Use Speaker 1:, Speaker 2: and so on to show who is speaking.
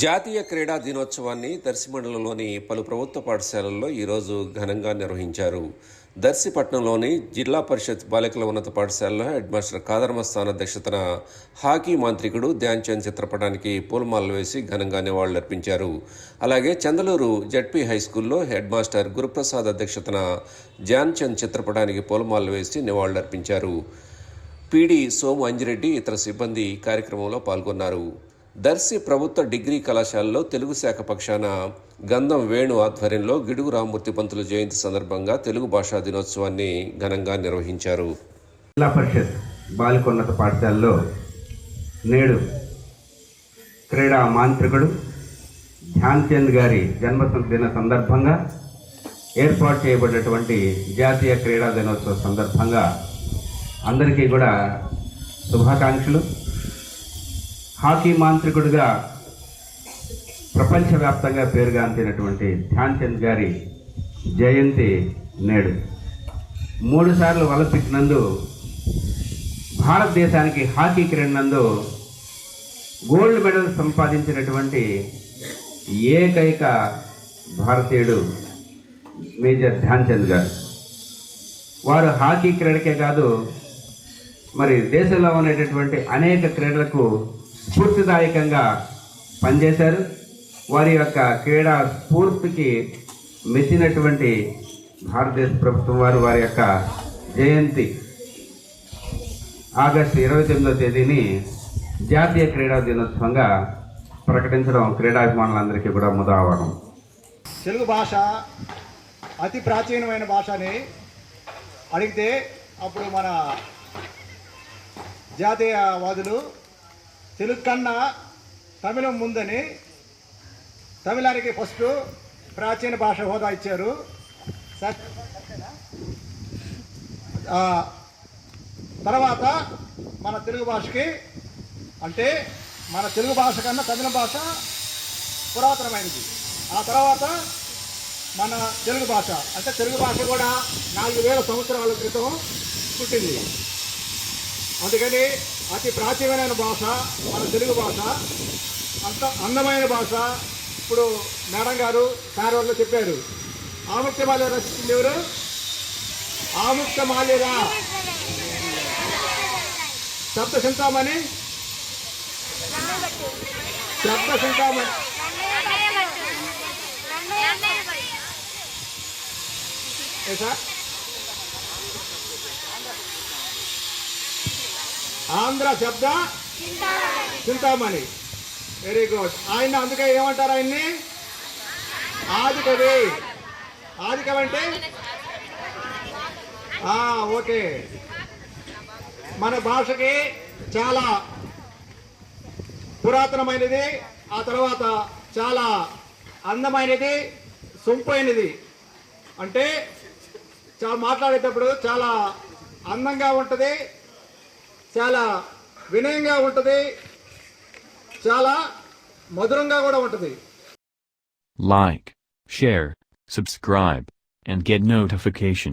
Speaker 1: జాతీయ క్రీడా దినోత్సవాన్ని దర్శి మండలంలోని పలు ప్రభుత్వ పాఠశాలల్లో ఈరోజు ఘనంగా నిర్వహించారు. దర్శిపట్నంలోని జిల్లా పరిషత్ బాలికల ఉన్నత పాఠశాలలో హెడ్ మాస్టర్ కాదర్మస్థాన్ అధ్యక్షతన హాకీ మాంత్రికుడు ధ్యాన్ చంద్ చిత్రపటానికి పూలమాలలు వేసి ఘనంగా నివాళులర్పించారు అలాగే చందలూరు జడ్పీ హై స్కూల్లో హెడ్ మాస్టర్ గురుప్రసాద్ అధ్యక్షతన ధ్యాన్ చంద్ చిత్రపటానికి పూలమాలలు వేసి నివాళులర్పించారు పీడీ సోము అంజిరెడ్డి ఇతర సిబ్బంది కార్యక్రమంలో పాల్గొన్నారు. దర్శి ప్రభుత్వ డిగ్రీ కళాశాలలో తెలుగు శాఖ పక్షాన గంధం వేణు ఆధ్వర్యంలో గిడుగు రామ్మూర్తి పంతులు జయంతి సందర్భంగా తెలుగు భాషా దినోత్సవాన్ని ఘనంగా నిర్వహించారు.
Speaker 2: జిల్లా పరిషత్ బాలికోన్నత పాఠశాలలో నేడు క్రీడా మాంత్రికుడు ధ్యాన్ చంద్ గారి జన్మ దిన సందర్భంగా ఏర్పాటు చేయబడినటువంటి జాతీయ క్రీడా దినోత్సవ సందర్భంగా అందరికీ కూడా శుభాకాంక్షలు. హాకీ మాంత్రికుడిగా ప్రపంచవ్యాప్తంగా పేరుగాంచినటువంటి ధ్యాన్ చంద్ గారి జయంతి నేడు. మూడుసార్లు ఒలింపిక్ నందు భారతదేశానికి హాకీ క్రీడ నందు గోల్డ్ మెడల్ సంపాదించినటువంటి ఏకైక భారతీయుడు మేజర్ ధ్యాన్ చంద్ గారు. వారు హాకీ క్రీడకే కాదు మరి దేశంలో ఉండేటటువంటి అనేక క్రీడలకు స్ఫూర్తిదాయకంగా పనిచేశారు. వారి యొక్క క్రీడా స్ఫూర్తికి మెచ్చినటువంటి భారతదేశ ప్రభుత్వం వారు వారి యొక్క జయంతి ఆగస్టు ఇరవై తొమ్మిదో తేదీని జాతీయ క్రీడా దినోత్సవంగా ప్రకటించడం క్రీడాభిమానులందరికీ కూడా ముదావరం
Speaker 3: తెలుగు భాష అతి ప్రాచీనమైన భాష అని అడిగితే అప్పుడు మన జాతీయవాదులు తెలుగు కన్నా తమిళం ముందని తమిళానికి ఫస్ట్ ప్రాచీన భాష హోదా ఇచ్చారు. తర్వాత మన తెలుగు భాషకి అంటే మన తెలుగు భాష కన్నా తమిళ భాష పురాతనమైనది. ఆ తర్వాత మన తెలుగు భాష అంటే తెలుగు భాష కూడా నాలుగు వేల సంవత్సరాల క్రితం పుట్టింది. అందుకని అతి ప్రాచీనమైన భాష మన తెలుగు భాష. అంత అందమైన భాష ఇప్పుడు మేడం గారు సార్ వాళ్ళు చెప్పారు. ఆముక్త మాల్య రచించింది ఎవరు? ఆముక్త మాల్యరా శబ్ద చింతామణి శబ్ద చింతామణి సార్? ఆంధ్ర శబ్ద చింతామణి. వెరీ గుడ్ ఆయన అందుకే ఏమంటారు ఆయన్ని? ఆదికవి. ఆదికవి అంటే? ఓకే. మన భాషకి చాలా పురాతనమైనది ఆ తర్వాత చాలా అందమైనది సొంపైనది. అంటే చాలా మాట్లాడేటప్పుడు చాలా అందంగా ఉంటుంది చాలా వినయంగా ఉంటుంది చాలా మధురంగా కూడా ఉంటుంది
Speaker 4: Like, share, subscribe, and get notification.